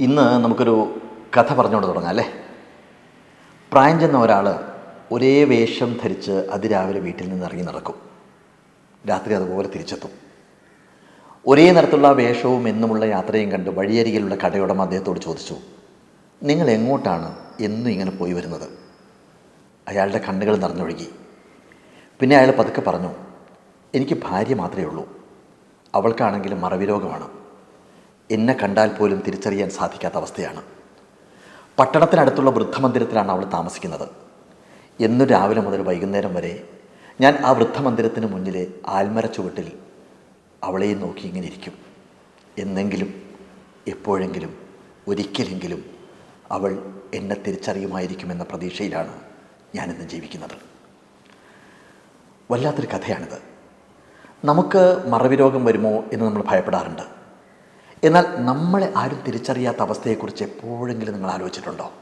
ഇന്ന് നമുക്കൊരു കഥ പറഞ്ഞുകൊണ്ട് തുടങ്ങാം അല്ലേ? പ്രായം ചെന്ന ഒരാൾ ഒരേ വേഷം ധരിച്ച് അതിരാവിലെ വീട്ടിൽ നിന്ന് ഇറങ്ങി നടക്കും. രാത്രി അതുപോലെ തിരിച്ചെത്തും. ഒരേ നിറത്തുള്ള വേഷവും എന്നുമുള്ള യാത്രയും കണ്ട് വഴിയരികിലുള്ള കടയുടമ അദ്ദേഹത്തോട് ചോദിച്ചു നിങ്ങൾ എങ്ങോട്ടാണ് എന്നും ഇങ്ങനെ പോയി വരുന്നത്? അയാളുടെ കണ്ണുകൾ നിറഞ്ഞൊഴുകി. പിന്നെ അയാൾ പതുക്കെ പറഞ്ഞു എനിക്ക് ഭാര്യ മാത്രമേ ഉള്ളൂ. അവൾക്കാണെങ്കിലും മറവി രോഗമാണ് എന്നെ കണ്ടാൽ പോലും തിരിച്ചറിയാൻ സാധിക്കാത്ത അവസ്ഥയാണ്. പട്ടണത്തിനടുത്തുള്ള വൃദ്ധമന്ദിരത്തിലാണ് അവൾ താമസിക്കുന്നത്. എന്നു രാവിലെ മുതൽ വൈകുന്നേരം വരെ ഞാൻ ആ വൃദ്ധമന്ദിരത്തിന് മുന്നിലെ ആൽമര ചുവട്ടിൽ അവളെയും നോക്കി ഇങ്ങനെ ഇരിക്കും. എന്നെങ്കിലും എപ്പോഴെങ്കിലും ഒരിക്കലെങ്കിലും അവൾ എന്നെ തിരിച്ചറിയുമായിരിക്കുമെന്ന പ്രതീക്ഷയിലാണ് ഞാനിന്ന് ജീവിക്കുന്നത്. വല്ലാത്തൊരു കഥയാണിത്. നമുക്ക് മറവി രോഗം വരുമോ എന്ന് നമ്മൾ ഭയപ്പെടാറുണ്ട്. എന്നാൽ നമ്മളെ ആരും തിരിച്ചറിയാത്ത അവസ്ഥയെക്കുറിച്ച് എപ്പോഴെങ്കിലും നിങ്ങൾ ആലോചിച്ചിട്ടുണ്ടോ?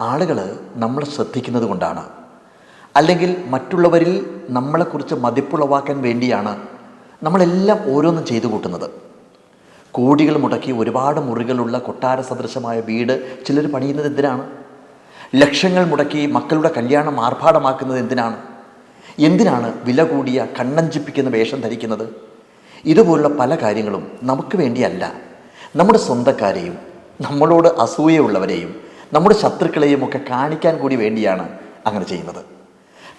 ആളുകൾ നമ്മളെ ശ്രദ്ധിക്കുന്നത് കൊണ്ടാണ്. അല്ലെങ്കിൽ മറ്റുള്ളവരിൽ നമ്മളെക്കുറിച്ച് മതിപ്പുളവാക്കാൻ വേണ്ടിയാണ് നമ്മളെല്ലാം ഓരോന്നും ചെയ്തു കൂട്ടുന്നത്. കോടികൾ മുടക്കി ഒരുപാട് മുറികളുള്ള കൊട്ടാര സദൃശമായ വീട് ചിലർ പണിയുന്നത് എന്തിനാണ്? ലക്ഷങ്ങൾ മുടക്കി മക്കളുടെ കല്യാണം ആർഭാടമാക്കുന്നത് എന്തിനാണ്? എന്തിനാണ് വില കൂടിയ കണ്ണഞ്ചിപ്പിക്കുന്ന വേഷം ധരിക്കുന്നത്? ഇതുപോലുള്ള പല കാര്യങ്ങളും നമുക്ക് വേണ്ടിയല്ല. നമ്മുടെ സ്വന്തക്കാരെയും നമ്മളോട് അസൂയയുള്ളവരെയും നമ്മുടെ ശത്രുക്കളെയും ഒക്കെ കാണിക്കാൻ കൂടി വേണ്ടിയാണ് അങ്ങനെ ചെയ്യുന്നത്.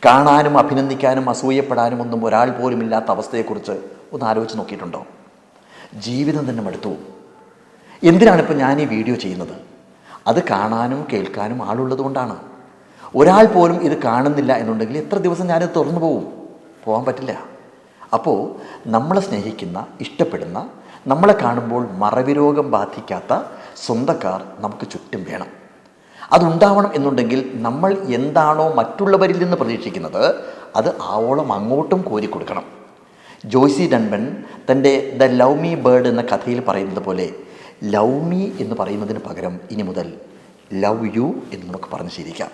കാണാനും അഭിനന്ദിക്കാനും അസൂയപ്പെടാനും ഒന്നും ഒരാൾ പോലും ഇല്ലാത്ത അവസ്ഥയെക്കുറിച്ച് ഒന്ന് ആലോചിച്ച് നോക്കിയിട്ടുണ്ടോ? ജീവിതം തന്നെ മടുത്തു. എന്തിനാണിപ്പോൾ ഞാൻ ഈ വീഡിയോ ചെയ്യുന്നത്? അത് കാണാനും കേൾക്കാനും ആളുള്ളത് കൊണ്ടാണ്. ഒരാൾ പോലും ഇത് കാണുന്നില്ല എന്നുണ്ടെങ്കിൽ എത്ര ദിവസം ഞാനിത് തുറന്നു പോകും? പോകാൻ പറ്റില്ല. അപ്പോൾ നമ്മളെ സ്നേഹിക്കുന്ന ഇഷ്ടപ്പെടുന്ന നമ്മളെ കാണുമ്പോൾ മറവി രോഗം ബാധിക്കാത്ത സ്വന്തക്കാർ നമുക്ക് ചുറ്റും വേണം. അതുണ്ടാവണം എന്നുണ്ടെങ്കിൽ നമ്മൾ എന്താണോ മറ്റുള്ളവരിൽ നിന്ന് പ്രതീക്ഷിക്കുന്നത് അത് ആവോളം അങ്ങോട്ടും കോരിക്കൊടുക്കണം ജോയ്സി ഡൺബൻ തന്റെ ദ ലവ് മീ ബേർഡ് എന്ന കഥയിൽ പറയുന്നത് പോലെ ലവ് മീ എന്ന് പറയുന്നതിന് പകരം ഇനി മുതൽ ലവ് യു എന്ന് നമുക്ക് പറഞ്ഞു ശീലിക്കാം.